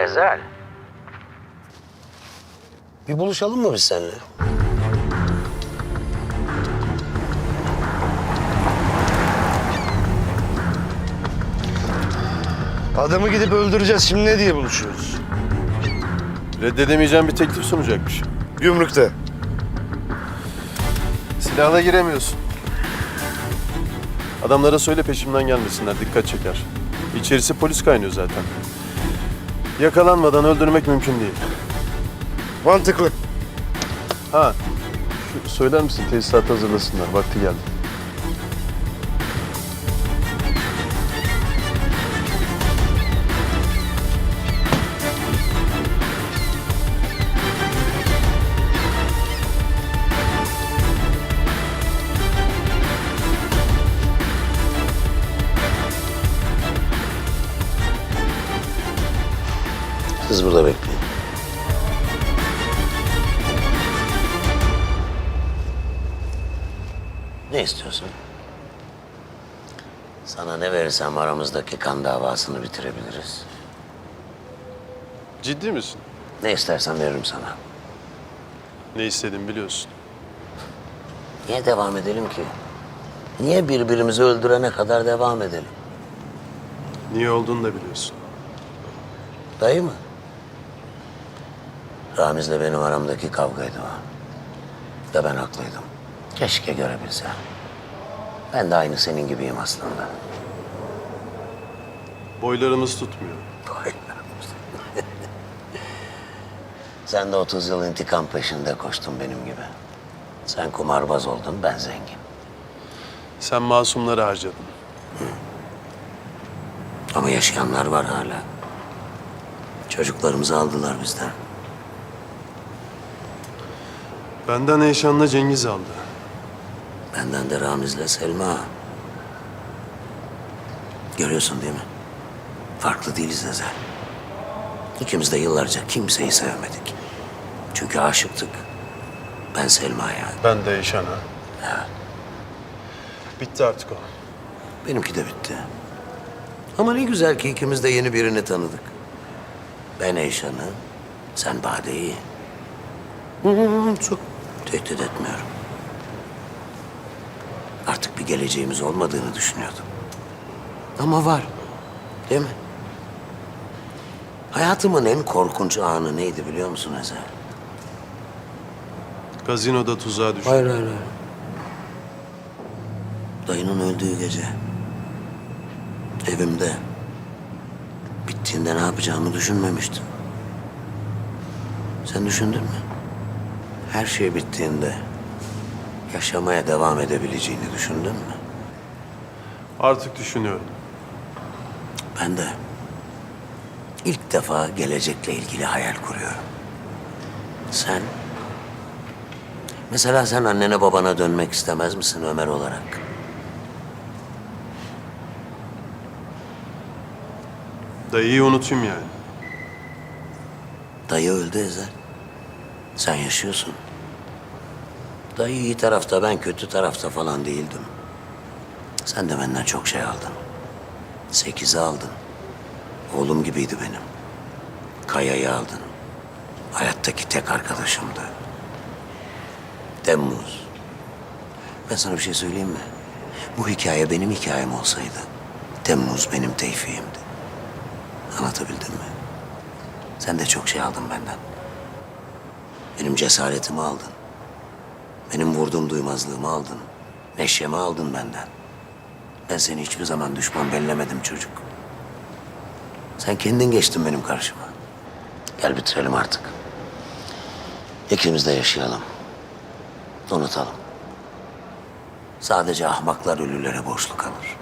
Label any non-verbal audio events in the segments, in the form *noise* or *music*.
Ezel. Bir buluşalım mı biz seninle? Adamı gidip öldüreceğiz. Şimdi ne diye buluşuyoruz? Reddedemeyeceğim bir teklif sunacakmış. Gümrükte. Silahla giremiyorsun. Adamlara söyle peşimden gelmesinler, dikkat çeker. İçerisi polis kaynıyor zaten. Yakalanmadan öldürmek mümkün değil. Mantıklı. Ha, şu, söyler misin tesisat hazırlasınlar, vakti geldi. Ne istiyorsun? Sana ne verirsem aramızdaki kan davasını bitirebiliriz. Ciddi misin? Ne istersen veririm sana. Ne istediğimi biliyorsun. Niye devam edelim ki? Niye birbirimizi öldürene kadar devam edelim? Niye olduğunu da biliyorsun. Dayı mı? Ramiz'le benim aramdaki kavgaydı o. Ve ben haklıydım. Keşke görebilsem. Ben de aynı senin gibiyim aslında. Boylarımız tutmuyor. *laughs* Sen de 30 yıl intikam peşinde koştun benim gibi. Sen kumarbaz oldun, ben zengin. Sen masumları harcadın. Ama yaşayanlar var hala. Çocuklarımızı aldılar bizden. Benden Eyşan'la Cengiz aldı. Benden de Ramiz'le Selma. Görüyorsun değil mi? Farklı değiliz Ezel. İkimiz de yıllarca kimseyi sevmedik. Çünkü aşıktık. Ben Selma'ya, Ben de Eyşan'a. Bitti artık o. benimki de bitti. Ama ne güzel ki ikimiz de yeni birini tanıdık. Ben Eyşan'ı, sen Bade'yi. Çok tehdit etmiyorum. Artık bir geleceğimiz olmadığını düşünüyordum. Ama var. Değil mi? Hayatımın en korkunç anı neydi biliyor musun Ezel? Gazinoda tuzağa düştü. Hayır, hayır, hayır. Dayının öldüğü gece. Evimde. Bittiğinde ne yapacağımı düşünmemiştim. Sen düşündün mü? Her şey bittiğinde yaşamaya devam edebileceğini düşündün mü? Artık düşünüyorum. Ben de ilk defa gelecekle ilgili hayal kuruyorum. Sen? Mesela sen annene babana dönmek istemez misin Ömer olarak? Dayıyı unutayım yani. Dayı öldü Ezel. Sen yaşıyorsun. Dayı iyi tarafta, ben kötü tarafta falan değildim. Sen de benden çok şey aldın. Sekizi aldın. Oğlum gibiydi benim. Kaya'yı aldın. Hayattaki tek arkadaşımdı. Temmuz. Ben sana bir şey söyleyeyim mi? Bu hikaye benim hikayem olsaydı, Temmuz benim tevfiğimdi. Anlatabildim mi? Sen de çok şey aldın benden. Benim cesaretimi aldın. Benim vurduğum duymazlığımı aldın. Neşemi aldın benden. Ben seni hiçbir zaman düşman bellemedim çocuk. Sen kendin geçtin benim karşıma. Gel bitirelim artık. İkimiz de yaşayalım. Unutalım. Sadece ahmaklar ölülere borçlu kalır.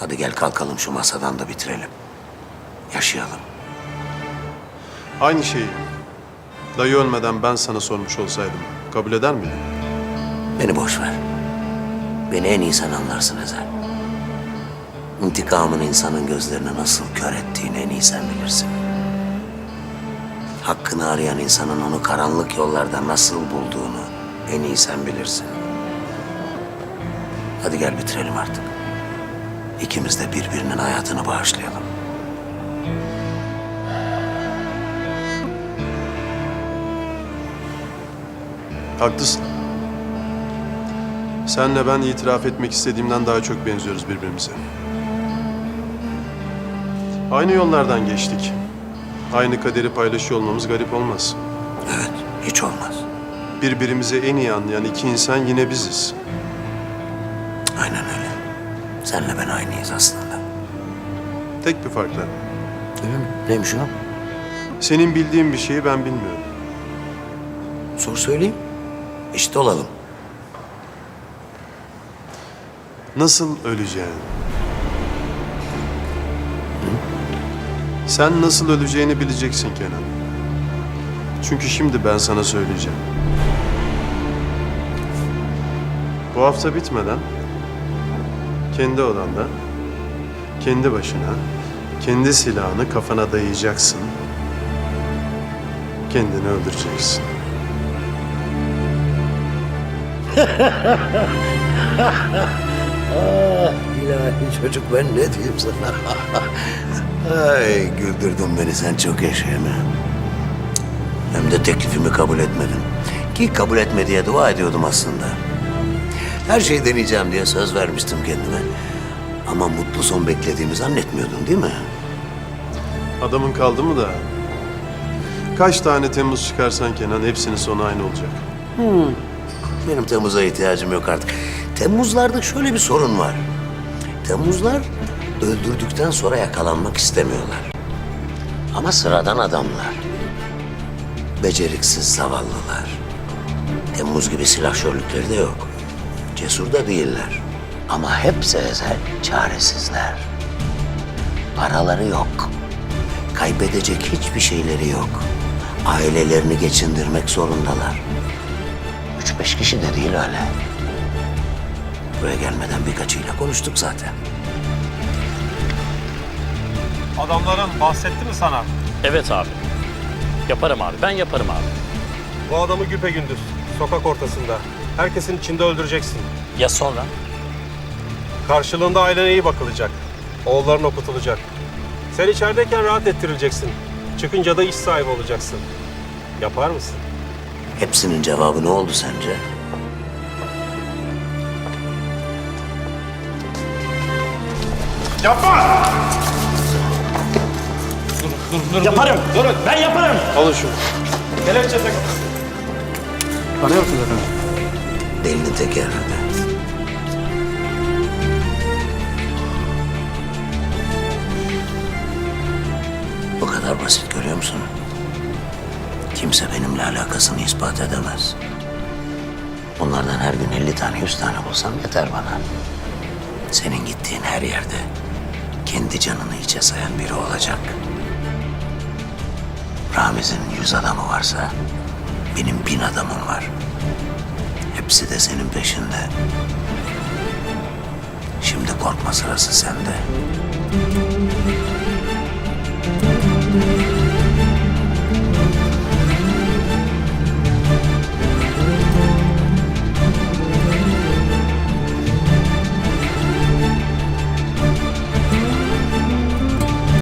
Hadi gel kalkalım şu masadan da bitirelim. Yaşayalım. Aynı şeyi. Dayı ölmeden ben sana sormuş olsaydım kabul eder miydin? Beni boş ver. Beni en iyi sen anlarsın Ezel. İntikamın insanın gözlerini nasıl kör ettiğini en iyi sen bilirsin. Hakkını arayan insanın onu karanlık yollarda nasıl bulduğunu en iyi sen bilirsin. Hadi gel bitirelim artık. İkimiz de birbirinin hayatını bağışlayalım. Haklısın. Senle ben itiraf etmek istediğimden daha çok benziyoruz birbirimize. Aynı yollardan geçtik. Aynı kaderi paylaşıyor olmamız garip olmaz. Evet, hiç olmaz. Birbirimizi en iyi anlayan iki insan yine biziz. Aynen öyle. Senle ben aynıyız aslında. Tek bir farkla. Öyle mi? Neymiş o? Senin bildiğin bir şeyi ben bilmiyorum. Sor söyleyeyim. İşte olalım. Nasıl öleceğini. Sen nasıl öleceğini bileceksin Kenan. Çünkü şimdi ben sana söyleyeceğim. Bu hafta bitmeden kendi odanda, kendi başına, kendi silahını kafana dayayacaksın. Kendini öldüreceksin. İlahi çocuk ben ne diyeyim sana? Ay güldürdün beni sen çok yaşayana. Hem de teklifimi kabul etmedin. Ki kabul etme diye dua ediyordum aslında. Her şeyi deneyeceğim diye söz vermiştim kendime. Ama mutlu son beklediğimi zannetmiyordun değil mi? Adamın kaldı mı da? Kaç tane Temmuz çıkarsan Kenan hepsinin sonu aynı olacak. Benim Temmuz'a ihtiyacım yok artık. Temmuzlarda şöyle bir sorun var. Temmuzlar öldürdükten sonra yakalanmak istemiyorlar. Ama sıradan adamlar. Beceriksiz zavallılar. Temmuz gibi silahşörlükleri de yok. Cesur da değiller. Ama hepsi ezel çaresizler. Paraları yok. Kaybedecek hiçbir şeyleri yok. Ailelerini geçindirmek zorundalar. Üç beş kişi de değil öyle. Buraya gelmeden birkaçıyla konuştuk zaten. Adamların bahsetti mi sana? Evet abi. Yaparım abi. Ben yaparım abi. Bu adamı güpe gündüz, sokak ortasında. Herkesin içinde öldüreceksin. Ya sonra? Karşılığında ailene iyi bakılacak. Oğulların okutulacak. Sen içerideyken rahat ettirileceksin. Çıkınca da iş sahibi olacaksın. Yapar mısın? Hepsinin cevabı ne oldu sence? Yaparım. Ben yaparım. Alın şunu. Kelepçe tak. Delinin teki herhalde. Bu kadar basit görüyor musun? Kimse benimle alakasını ispat edemez. Bunlardan her gün 50 tane 100 tane bulsam yeter bana. Senin gittiğin her yerde kendi canını içe sayan biri olacak. Ramiz'in yüz adamı varsa benim bin adamım var. Hepsi de senin peşinde. Şimdi korkma sırası sende.